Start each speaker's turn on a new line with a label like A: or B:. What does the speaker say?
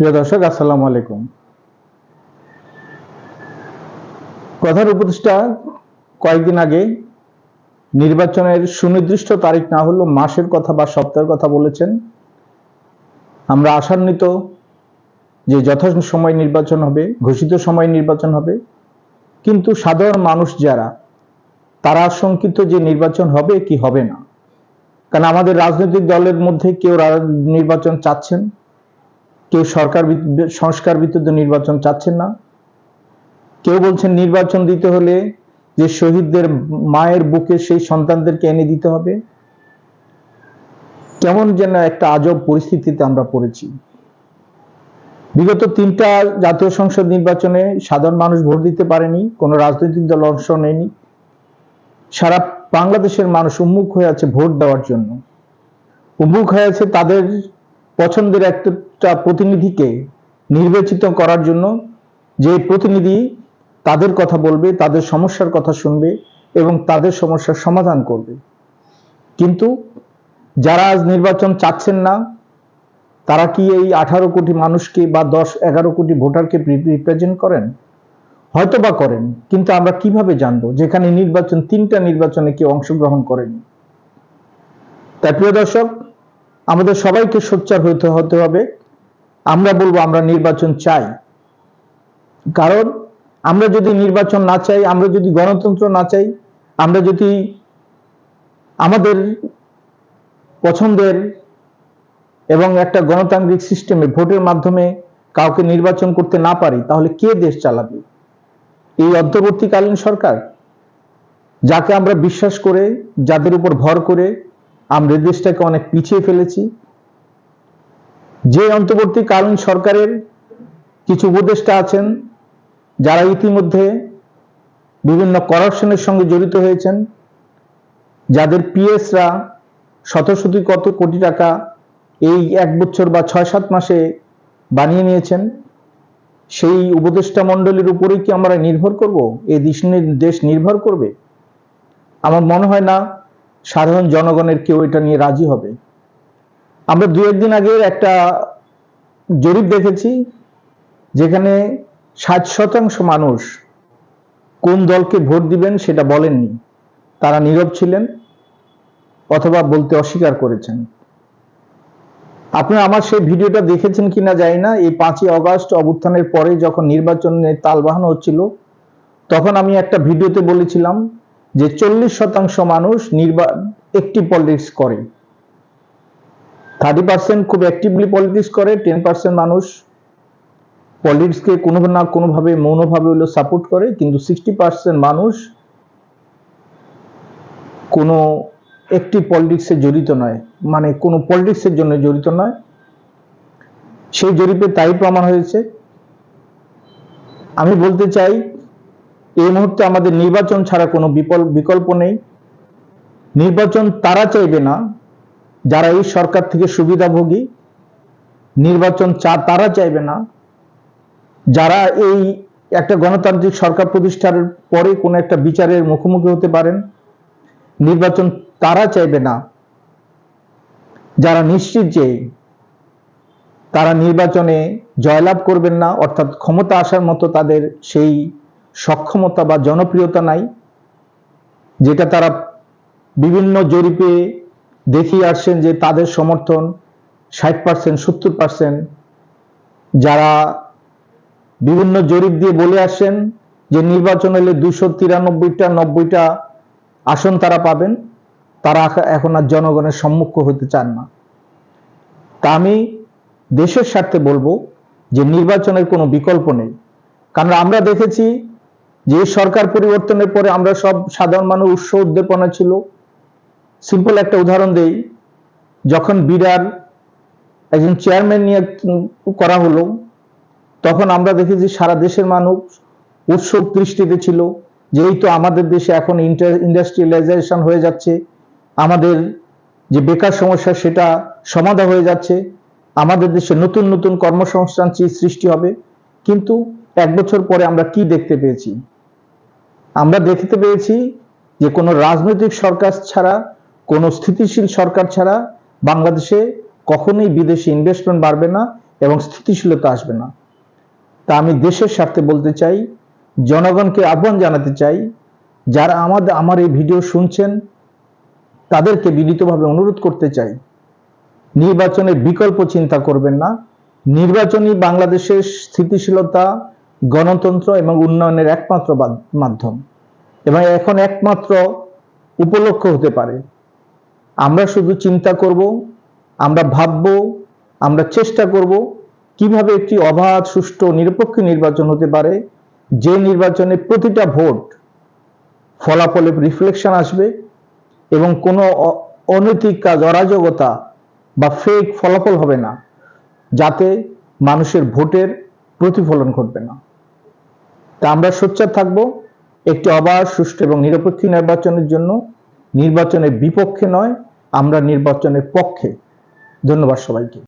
A: প্রিয় দর্শক, আসসালামু আলাইকুম। প্রধান উপদেষ্টা কয়েকদিন আগে নির্বাচনের সুনির্দিষ্ট তারিখ না হলেও মাসের কথা বা সপ্তাহের কথা বলেছেন। আমরা আশান্বিত যে যথা সময় নির্বাচন হবে, ঘোষিত সময় নির্বাচন হবে, কিন্তু সাধারণ মানুষ যারা, তারা আশঙ্কিত যে নির্বাচন হবে কি হবে না। কারণ আমাদের রাজনৈতিক দলের মধ্যে কেউ নির্বাচন চাচ্ছেন কেউ সরকার সংস্কার বিরুদ্ধে নির্বাচন চাচ্ছেন না। কেউ বলছেন নির্বাচন দিতে হলে যে শহীদদের মায়ের বুকে সেই সন্তানদেরকে এনে দিতে হবে। কেমন যেন একটা আজব পরিস্থিতিতে আমরা পড়েছি। বিগত তিনটা জাতীয় সংসদ নির্বাচনে সাধারণ মানুষ ভোট দিতে পারেনি, কোনো রাজনৈতিক দল অংশ নেয়নি। সারা বাংলাদেশের মানুষ উন্মুখ হয়ে আছে ভোট দেওয়ার জন্য। উন্মুখ হয়ে আছে তাদের পছন্দের একটা প্রতিনিধিকে নির্বাচিত করার জন্য যে প্রতিনিধি তাদের কথা বলবে, তাদের সমস্যার কথা শুনবে এবং তাদের সমস্যার সমাধান করবে। কিন্তু যারা আজ নির্বাচন চাচ্ছেন না, তারা কি এই আঠারো কোটি মানুষকে বা দশ, এগারো কোটি ভোটারকে রিপ্রেজেন্ট করেন? হয়তো বা করেন, কিন্তু আমরা কীভাবে জানব যেখানে নির্বাচন, তিনটা নির্বাচনে কেউ অংশগ্রহণ করেনি? তাই প্রিয় দর্শক আমাদের সবাইকে সোচ্চার হতে হতে হবে। আমরা বলব আমরা নির্বাচন চাই। কারণ আমরা যদি নির্বাচন না চাই, আমরা যদি গণতন্ত্র না চাই, আমরা যদি আমাদের পছন্দের এবং একটা গণতান্ত্রিক সিস্টেমে ভোটের মাধ্যমে কাউকে নির্বাচন করতে না পারি, তাহলে কে দেশ চালাবে? এই অন্তর্বর্তীকালীন সরকার, যাকে আমরা বিশ্বাস করে, যাদের উপর ভর করে আমরা দেশটাকে অনেক পিছিয়ে ফেলেছি। যে অন্তর্বর্তীকালীন সরকারের কিছু উপদেষ্টা আছেন, যারা ইতিমধ্যে বিভিন্ন করাপশনের সঙ্গে জড়িত হয়েছেন, যাদের পিএসরা শত শত কত কোটি টাকা এই এক বছর বা ছয় সাত মাসে বানিয়ে নিয়েছেন, সেই উপদেষ্টা মণ্ডলীর উপরেই কি আমরা নির্ভর করব? এই দেশ নির্ভর করবে? আমার মনে হয় না সাধারণ জনগণের কেউ এটা নিয়ে রাজি হবে? আমরা দু একদিন আগে একটা জরিপ দেখেছি যেখানে ষাট শতাংশ মানুষ কোন দলকে ভোট দিবেন সেটা বলেননি। তারা নীরব ছিলেন অথবা বলতে অস্বীকার করেছেন। আপনারা আমার সেই ভিডিওটা দেখেছেন কিনা জানি না। এই পাঁচই অগস্ট অভ্যুত্থানের পরে যখন নির্বাচনের তাল বাহানো হচ্ছিল, তখন আমি একটা ভিডিওতে বলেছিলাম যে চল্লিশ শতাংশ মানুষ নির্বা একটি পলিটিক্স করে। থার্টি পার্সেন্ট খুব অ্যাক্টিভলি পলিটিক্স করে টেন পার্সেন্ট মানুষ পলিটিক্সকে কোনো না কোনোভাবে মৌনভাবে হলেও সাপোর্ট করে, কিন্তু সিক্সটি পার্সেন্ট মানুষ কোনো একটি পলিটিক্সে জড়িত নয়। মানে কোনো পলিটিক্সের জন্য জড়িত নয়। সেই জরিপে তাই প্রমাণ হয়েছে। আমি বলতে চাই এই মুহূর্তে আমাদের নির্বাচন ছাড়া কোনো বিকল্প নেই। নির্বাচন তারা চাইবে না, যারা এই সরকার থেকে সুবিধাভোগী। নির্বাচন চা তারা চাইবে না, যারা এই একটা গণতান্ত্রিক সরকার প্রতিষ্ঠার পরে কোনো একটা বিচারের মুখোমুখি হতে পারেন। নির্বাচন তারা চাইবে না, যারা নিশ্চিত যে তারা নির্বাচনে জয়লাভ করবেন না, অর্থাৎ ক্ষমতা আসার মতো তাদের সেই সক্ষমতা বা জনপ্রিয়তা নাই, যেটা তারা বিভিন্ন জরিপে দেখিয়ে আসছেন যে তাদের সমর্থন ষাট পার্সেন্ট সত্তর পার্সেন্ট যারা বিভিন্ন জরিপ দিয়ে বলে আসছেন যে নির্বাচন হলে দুশো তিরানব্বইটা, নব্বইটা আসন তারা পাবেন, তারা এখন আর জনগণের সম্মুখ হতে চান না। তা আমি দেশের স্বার্থে বলব যে নির্বাচনের কোনো বিকল্প নেই। কারণ আমরা দেখেছি যে সরকার পরিবর্তনের পরে আমরা সব সাধারণ মানুষ উৎস উদ্দীপনা ছিল। সিম্পল একটা উদাহরণ দেই। যখন বিরার একজন চেয়ারম্যান নিয়ে করা হলো, তখন আমরা দেখেছি সারা দেশের মানুষ উৎসব দৃষ্টিতে ছিল যেহেতু আমাদের দেশে এখন ইন্ডাস্ট্রিয়ালাইজেশন হয়ে যাচ্ছে। আমাদের যে বেকার সমস্যা সেটা সমাধা হয়ে যাচ্ছে। আমাদের দেশে নতুন নতুন কর্মসংস্থান সৃষ্টি হবে। কিন্তু এক বছর পরে আমরা কি দেখতে পেয়েছি? আমরা দেখতে পেয়েছি যে কোনো রাজনৈতিক সরকার ছাড়া, কোনো স্থিতিশীল সরকার ছাড়া বাংলাদেশে কখনোই বিদেশি ইনভেস্টমেন্ট বাড়বে না এবং স্থিতিশীলতা আসবে না। তা আমি দেশের স্বার্থে বলতে চাই, জনগণকে আহ্বান জানাতে চাই, যারা আমাদের আমার এই ভিডিও শুনছেন, তাদেরকে বিনীতভাবে অনুরোধ করতে চাই, নির্বাচনের বিকল্প চিন্তা করবেন না। নির্বাচনই বাংলাদেশের স্থিতিশীলতা গণতন্ত্র এবং উন্নয়নের একমাত্র মাধ্যম। এবং এখন একমাত্র উপলক্ষ হতে পারে। আমরা শুধু চিন্তা করব, আমরা ভাবব, আমরা চেষ্টা করব কীভাবে একটি অবাধ, সুষ্ঠু, নিরপেক্ষ নির্বাচন হতে পারে। যে নির্বাচনে প্রতিটা ভোট ফলাফলে রিফ্লেকশন আসবে এবং কোনো অনৈতিক কাজ, অরাজকতা বা ফেক ফলাফল হবে না। যাতে মানুষের ভোটের প্রতিফলন ঘটবে না। তা আমরা সোচ্চার থাকব, একটি অবাধ সুষ্ঠু এবং নিরপেক্ষ নির্বাচনের জন্য। নির্বাচনের বিপক্ষে নয়, আমরা নির্বাচনের পক্ষে। ধন্যবাদ সবাইকে।